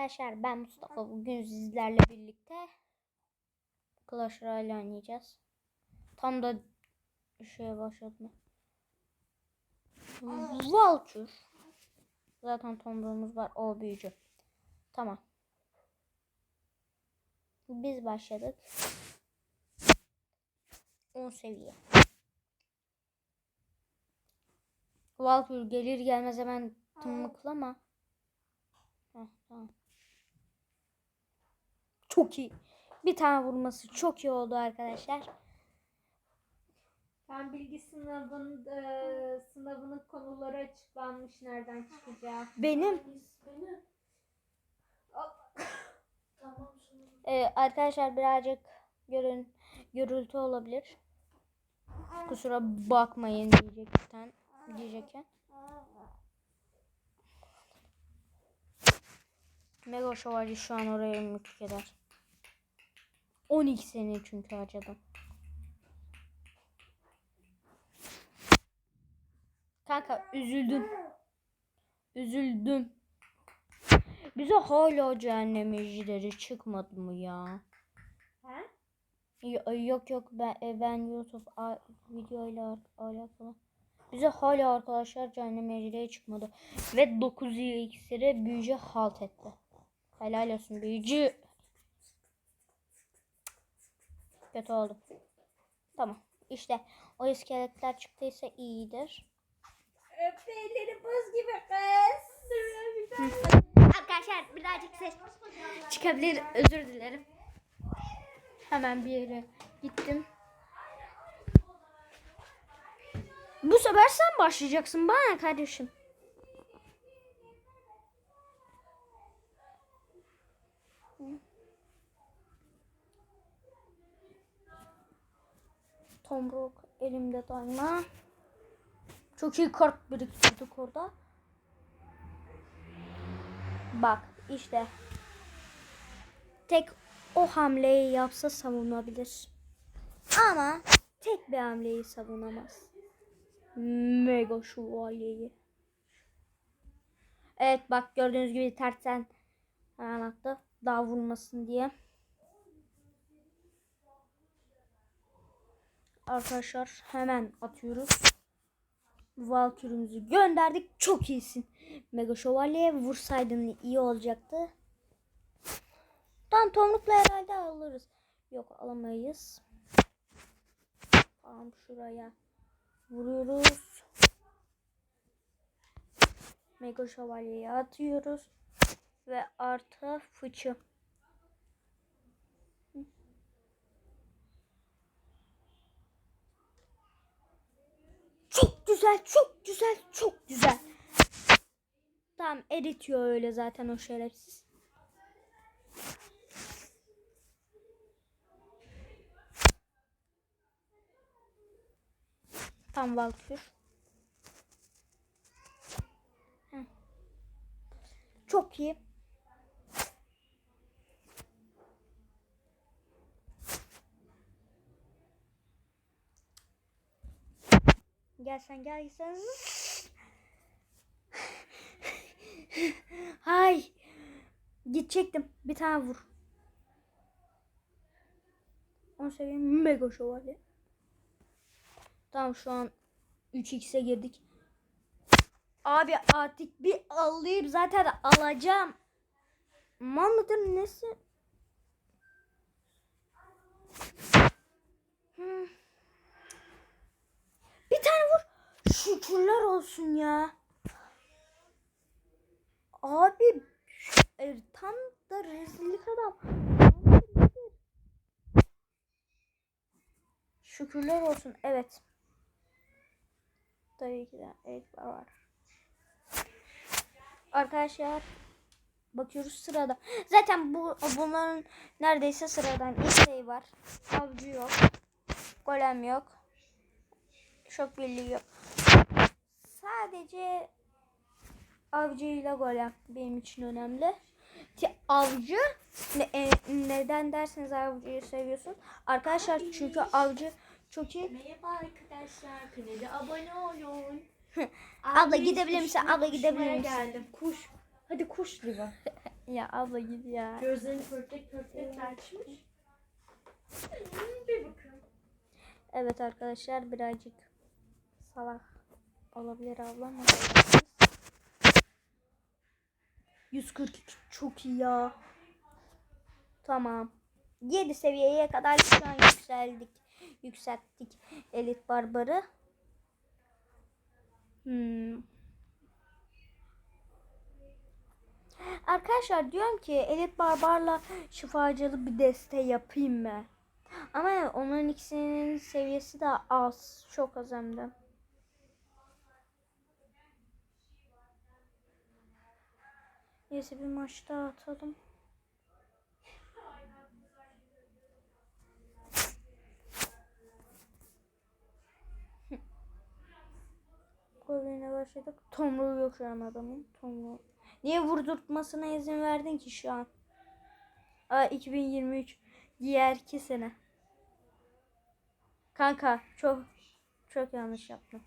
Arkadaşlar ben Mustafa. Bugün sizlerle birlikte Clash Royale oynayacağız. Tam da şeye başladım. Vulture. Zaten tomruğumuz var. O büyücü. Tamam. Biz başladık. 10 seviye. Valkyrie gelir gelmez hemen tımıklama. Heh, tamam. Çok iyi. Bir tane vurması çok iyi oldu arkadaşlar. Fen bilgi sınavının e, sınavının konuları açıklanmış nereden çıkacak. Benim Benim. Tamam şimdi. e, arkadaşlar birazcık görün gürültü olabilir. Kusura bakmayın diyecekten diyecekken. Mega şövalye şu an oraya mülk eder. 12 sene çünkü harcadım. Kanka üzüldüm. Üzüldüm. Bize hala cehennem ejderleri çıkmadı mı ya? He? Yok yok ben e, ben YouTube videoyla al- alakalı. Bize hala arkadaşlar cehennem ejderi çıkmadı. Ve 9 iksiri büyücü halt etti. Helal olsun büyücü. Kötü oldu. Tamam. İşte o iskeletler çıktıysa iyidir. Öpeyleri buz gibi kız. Arkadaşlar birazcık ses çıkabilir. Özür dilerim. Hemen bir yere gittim. Bu sefer sen başlayacaksın bana kardeşim. Tomruk elimde daima. Çok iyi kart biriktirdik orada. Bak işte. Tek o hamleyi yapsa savunabilir. Ama tek bir hamleyi savunamaz. Mega şövalyeyi. Evet bak gördüğünüz gibi tersten hemen attı. Daha vurmasın diye. Arkadaşlar hemen atıyoruz. Valkürümüzü gönderdik. Çok iyisin. Mega Şövalye'ye vursaydın iyi olacaktı. Tam tomrukla herhalde alırız. Yok alamayız. Tamam şuraya vuruyoruz. Mega Şövalye'ye atıyoruz. Ve artı fıçı. Çok güzel, çok güzel, çok güzel. Tamam eritiyor öyle zaten o şerefsiz. Tam Valkür. Çok iyi. Gel sen gel sen. Hay. Gidecektim. Bir tane vur. 10 seviye mega şövalye. Tamam şu an 3x'e girdik. Abi artık bir alayım zaten alacağım. Mal mıdır nesi? Hmm. Bir tane vur. Şükürler olsun ya. Abi e, tam da rezillik adam. Şükürler olsun. Evet. Tabii ki de evet var. Arkadaşlar bakıyoruz sırada. Zaten bu bunların neredeyse sıradan isteği var. Avcı yok. Golem yok. Şok birliği yok. Sadece avcıyla golem benim için önemli. Ki avcı ne, e, neden derseniz avcıyı seviyorsun. Arkadaşlar çünkü avcı çok iyi. Merhaba arkadaşlar. Kanala abone olun. Abla gidebilir misin? Abla gidebilir misin? geldim. Kuş. Hadi koş Liva. Ya abla git ya. Gözlerini pörtlek pörtlek açmış. Hmm, Bir bakın. Evet arkadaşlar birazcık salak olabilir abla ama 142 çok iyi ya. Tamam. 7 seviyeye kadar şu an yükseldik. Yükselttik elit barbarı. Hmm. Arkadaşlar diyorum ki elit barbarla şifacılı bir deste yapayım mı? Ama onların ikisinin seviyesi de az. Çok az hem de. Neyse bir maç daha atalım. Golüne başladık. Tomruğu yok şu an adamın. Tomruğu. Niye vurdurtmasına izin verdin ki şu an? Aa 2023 diğerki sene. Kanka çok çok yanlış yaptım.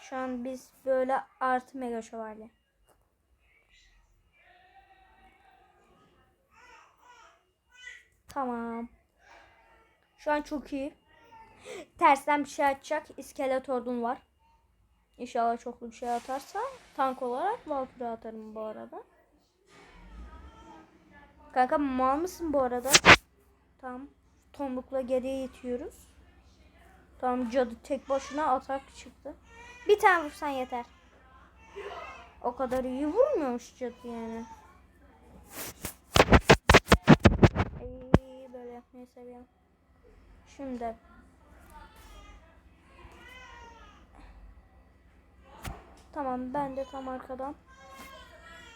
Şu an biz böyle artı mega şövalye. Tamam. Şu an çok iyi. Tersten bir şey atacak. İskelet ordum var. İnşallah çoklu bir şey atarsa tank olarak Valkyrie atarım bu arada. Kanka mal mısın bu arada? Tamam. Tombukla geriye itiyoruz. Tamam cadı tek başına atak çıktı. Bir tane vursan yeter. O kadar iyi vurmuyormuş cadı yani. Yapmayı seviyorum. Şimdi. Tamam ben de tam arkadan.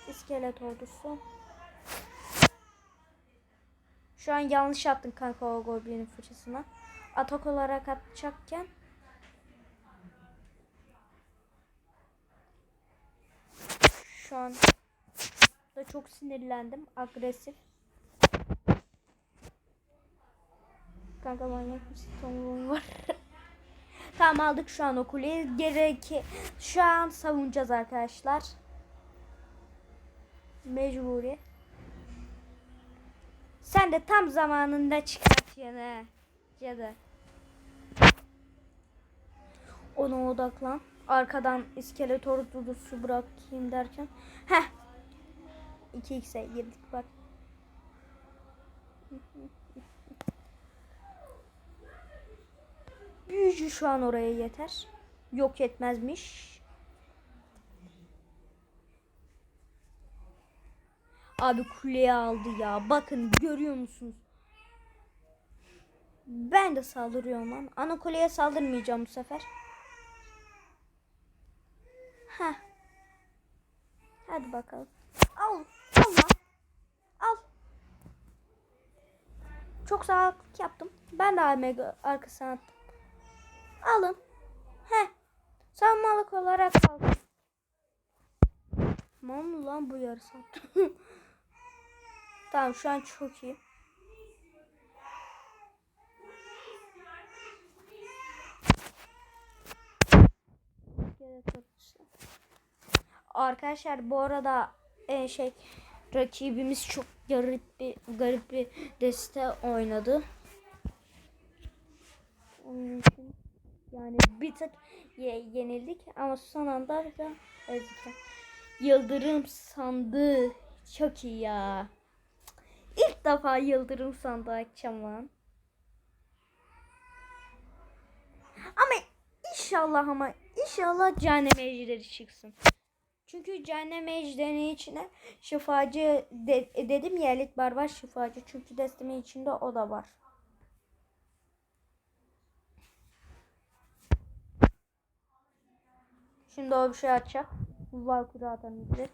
İskelet ordusu. Şu an yanlış attın kanka o goblinin fıçısına. Atak olarak atacakken. Şu an da çok sinirlendim. Agresif. Kanka manyak mısın? Tomruğum var. tamam aldık şu an o kuleyi. Gereki şu an savunacağız arkadaşlar. Mecburi. Sen de tam zamanında çıkartıyorsun ha. Cadı. Ona odaklan. Arkadan iskelet ordusu bırakayım derken. Heh. 2x'e girdik bak. Büyücü şu an oraya yeter. Yok etmezmiş. Abi kuleye aldı ya. Bakın görüyor musunuz? Ben de saldırıyorum lan. Ana kuleye saldırmayacağım bu sefer. Heh. Hadi bakalım. Al. Al lan. Al. Çok sağlıklı yaptım. Ben de mega arkasına attım. Alın. Heh. Savunmalık olarak aldım. Tamam lan bu yarısı? tamam şu an çok iyi. Arkadaşlar bu arada e, şey rakibimiz çok garip bir garip bir deste oynadı. Onun için yani bir tık ye- yenildik ama son anda da ezdik. Yıldırım sandığı çok iyi ya. İlk defa yıldırım sandığı açacağım lan. Ama inşallah ama inşallah cehennem ejderi çıksın. Çünkü cehennem ejderinin içine şifacı de- dedim ya elit barbar şifacı. Çünkü destemin içinde o da var. Şimdi o bir şey açacak. Valkyrie direkt.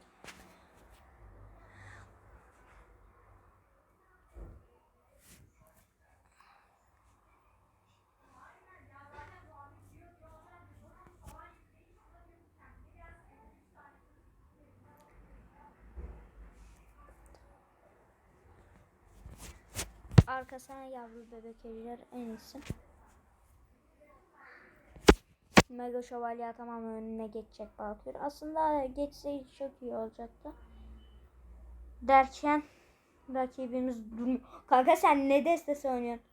Arkasına yavru bebek evler en iyisi. Mega Şövalye tamam önüne geçecek Valkür. Aslında geçseydi çok iyi olacaktı. Derken rakibimiz dur. Kanka sen ne destesi oynuyorsun?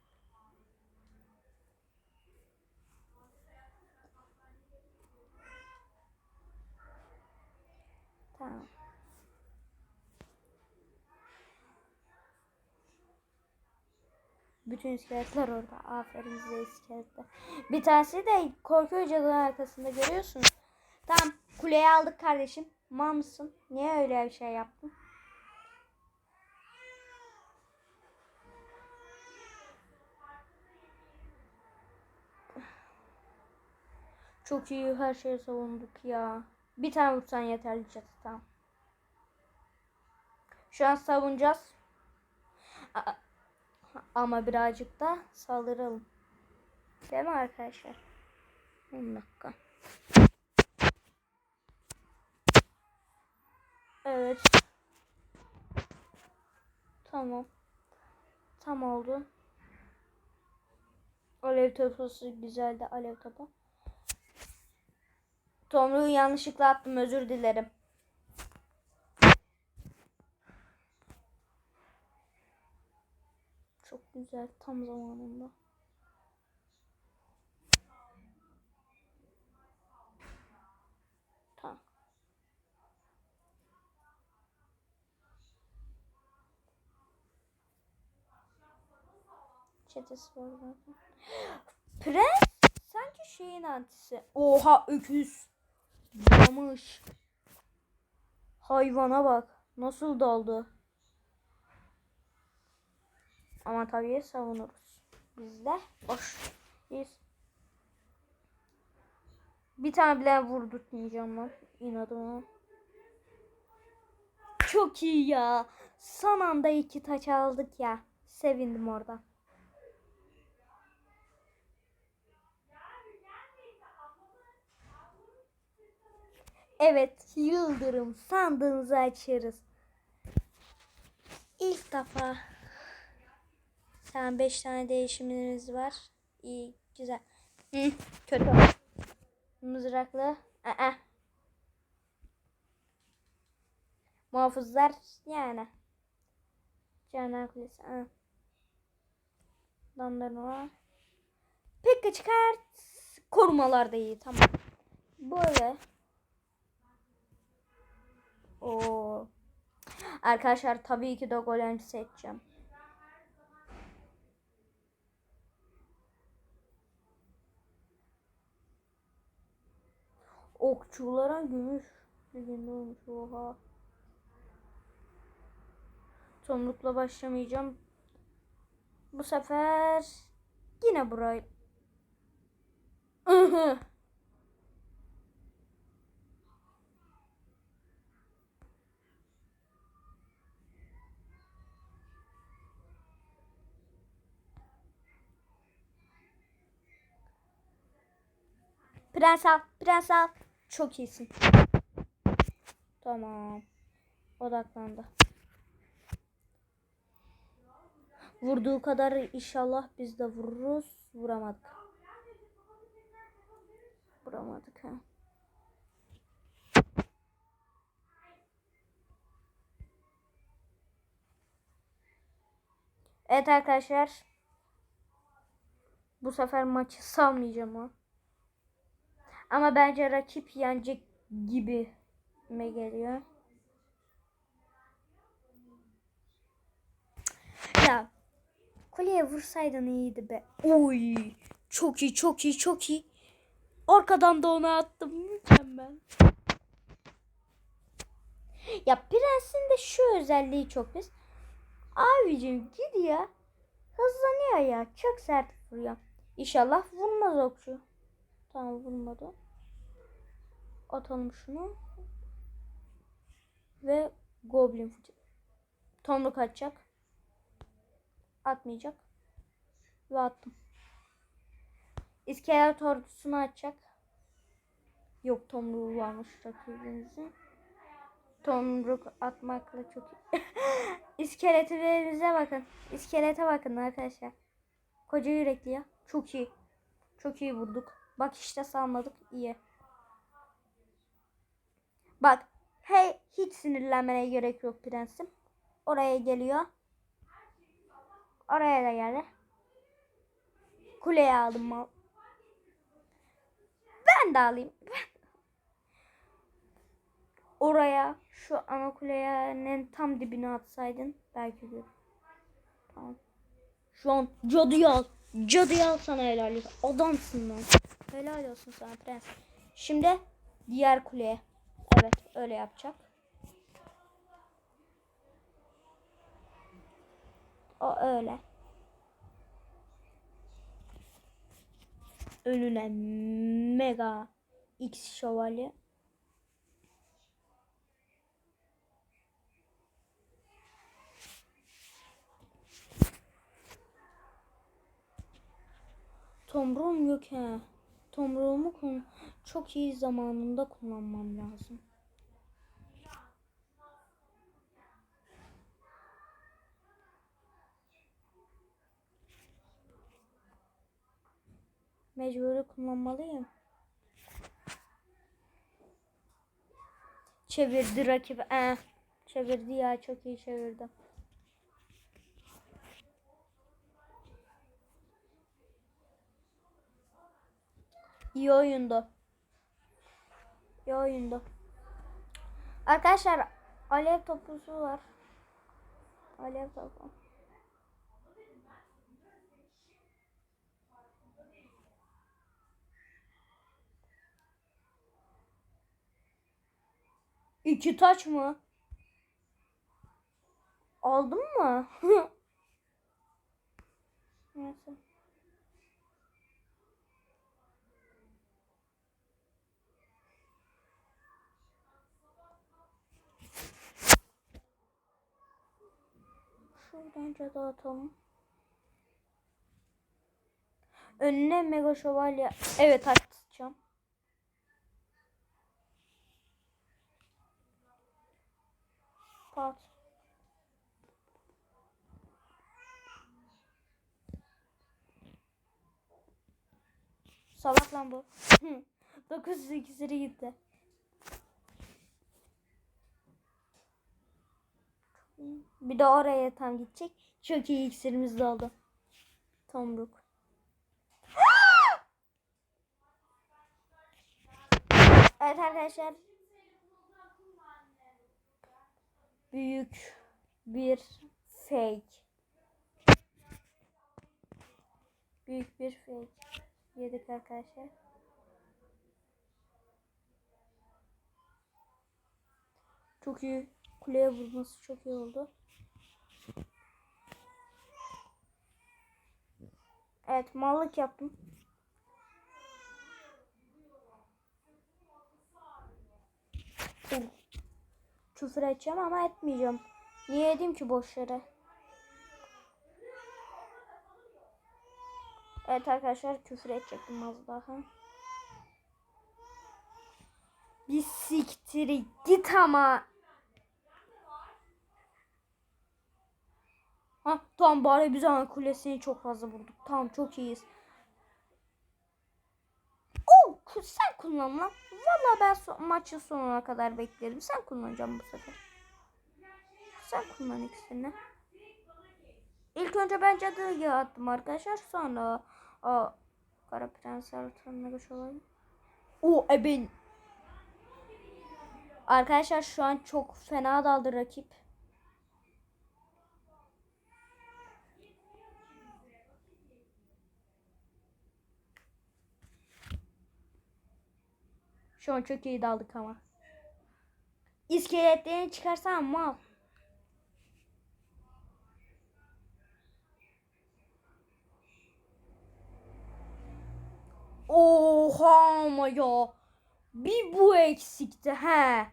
Bütün iskeletler orada. Aferin size iskeletler. Bir tanesi de korkuyor cadının arkasında görüyorsunuz. Tamam kuleyi aldık kardeşim. Mal mısın? Niye öyle bir şey yaptın? Çok iyi her şeyi savunduk ya. Bir tane vursan yeterli çatı tamam. Şu an savunacağız. A- Ama birazcık da saldıralım. Değil mi arkadaşlar? 10 dakika. Evet. Tamam. Tam oldu. Alev topu güzeldi alev topu. Tomruğu yanlışlıkla attım özür dilerim. Çok güzel tam zamanında. Tamam. Çetesi var zaten. Prens sanki şeyin antisi. Oha öküz. Yamış. Hayvana bak. Nasıl daldı. Ama tabii savunuruz. Biz de boş. Biz. Bir tane bile vurdurtmayacağım ben. inadıma. Çok iyi ya. Son anda iki taç aldık ya. Sevindim orada. Evet, Yıldırım sandığınızı açıyoruz. İlk defa. Tamam 5 tane değişimimiz var. İyi, güzel. Hı, kötü. Mızraklı. Aa. Muhafızlar yani. Canan Kulesi. Aa. Dandırma. Pekka çıkart. Korumalar da iyi. Tamam. Böyle. Oo. Arkadaşlar tabii ki de golem seçeceğim. Okçulara gümüş. Legende olmuş oha. Tomrukla başlamayacağım. Bu sefer yine burayı. Prens al, prens al. Çok iyisin. Tamam. Odaklandı. Vurduğu kadar inşallah biz de vururuz. Vuramadık. Vuramadık ha. Evet arkadaşlar. Bu sefer maçı salmayacağım ha. Ama bence rakip yenecek gibi me geliyor. Ya kuleye vursaydın iyiydi be. Oy çok iyi çok iyi çok iyi. Arkadan da onu attım mükemmel. Ya prensin de şu özelliği çok pis. Abicim gidiyor. Hızlanıyor ya. Çok sert vuruyor. İnşallah vurmaz okçu. Tamam vurmadı. Atalım şunu. Ve Goblin Futi. Tomruk atacak. Atmayacak. Ve attım. İskelet ordusunu atacak. Yok tomruğu varmış rakibimizin. Tomruk atmakla çok iyi. İskeletlerimize bakın. İskelete bakın arkadaşlar. Koca yürekli ya. Çok iyi. Çok iyi vurduk. Bak işte salmadık. iyi. Bak. Hey hiç sinirlenmene gerek yok prensim. oraya geliyor. Oraya da geldi. Kuleye aldım mal. Ben de alayım. Oraya şu ana kulenin tam dibine atsaydın belki görür. Tamam. Şu an cadıyı al. Cadıyı al sana helal olsun. Adamsın lan. Helal olsun sana prens. Şimdi diğer kuleye. Evet öyle yapacak. O öyle. Önüne mega X şövalye. Tomruğum yok he. Tomruğumu çok iyi zamanında kullanmam lazım. Mecburi kullanmalıyım. Çevirdi rakibi. Eh, çevirdi ya çok iyi çevirdi. İyi oyundu. İyi oyundu. Arkadaşlar alev topusu var. Alev topu. İki taç mı? Aldın mı? Neyse. Cadı atalım. Önüne mega şövalye. Evet atacağım. Pat. Salak lan bu. 908 lira gitti. Bir de oraya tam gidecek. Çok iyi iksirimiz de oldu. Tomruk. evet arkadaşlar. Büyük bir fake. Büyük bir fake. Yedik arkadaşlar. Çok iyi. Kuleye vurması çok iyi oldu. Evet mallık yaptım. Küfür edeceğim ama etmeyeceğim. Niye edeyim ki boş yere? Evet arkadaşlar küfür edecektim az daha. Bir siktiri git ama. Ha tamam bari biz ama kulesini çok fazla vurduk. Tamam çok iyiyiz. Oo, sen kullan lan. Valla ben so- maçın sonuna kadar beklerim. Sen kullanacağım bu sefer. Sen kullan ikisini. İlk önce ben cadıyı attım arkadaşlar. Sonra o kara prens artırına geç olayım. O eben. Arkadaşlar şu an çok fena daldı rakip. Şu an çok iyi daldık ama. İskeletlerini çıkarsan mal. Oha ama ya. Bir bu eksikti he.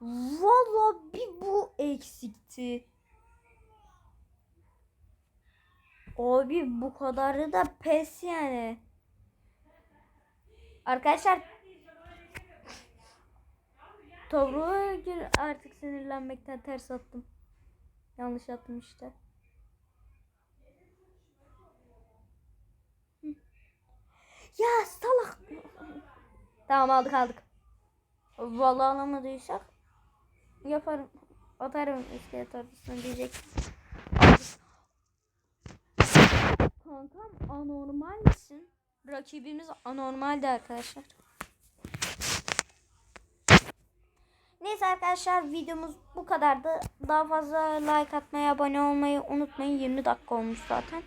Valla bir bu eksikti. Abi bu kadarı da pes yani. Arkadaşlar Tavruğa gir artık sinirlenmekten ters attım. Yanlış attım işte. Ya salak. tamam aldık aldık. Vallahi alamadıysak yaparım. atarım iskelet ordusunu diyecek. Kankam anormal misin? Rakibimiz anormaldi arkadaşlar. Neyse arkadaşlar videomuz bu kadardı. Daha fazla like atmayı, abone olmayı unutmayın. 20 dakika olmuş zaten.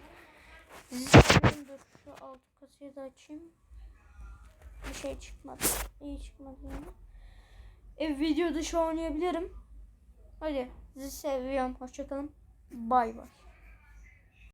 Dur şu alt kasayı da açayım. Bir şey çıkmadı. İyi çıkmadı yani. E, video dışı oynayabilirim. Hadi sizi seviyorum. Hoşçakalın. Bay bay.